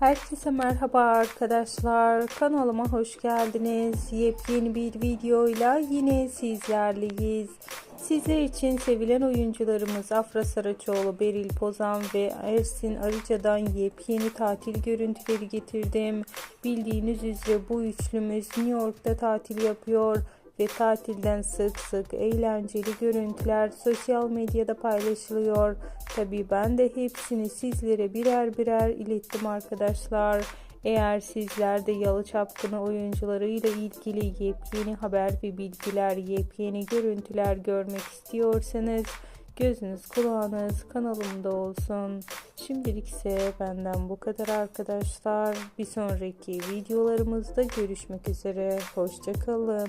Herkese merhaba arkadaşlar. Kanalıma hoş geldiniz. Yepyeni bir videoyla yine sizlerleyiz. Sizler için sevilen oyuncularımız Afra Saraçoğlu, Beril Pozan ve Ersin Arıca'dan yepyeni tatil görüntüleri getirdim. Bildiğiniz üzere bu üçlümüz New York'ta tatil yapıyor ve tatilden sık sık eğlenceli görüntüler sosyal medyada paylaşılıyor. Tabi ben de hepsini sizlere birer birer ilettim arkadaşlar. Eğer sizler de Yalı Çapkını oyuncularıyla ilgili yepyeni haber ve bilgiler, yepyeni görüntüler görmek istiyorsanız gözünüz kulağınız kanalımda olsun. Şimdilik ise benden bu kadar arkadaşlar. Bir sonraki videolarımızda görüşmek üzere. Hoşçakalın.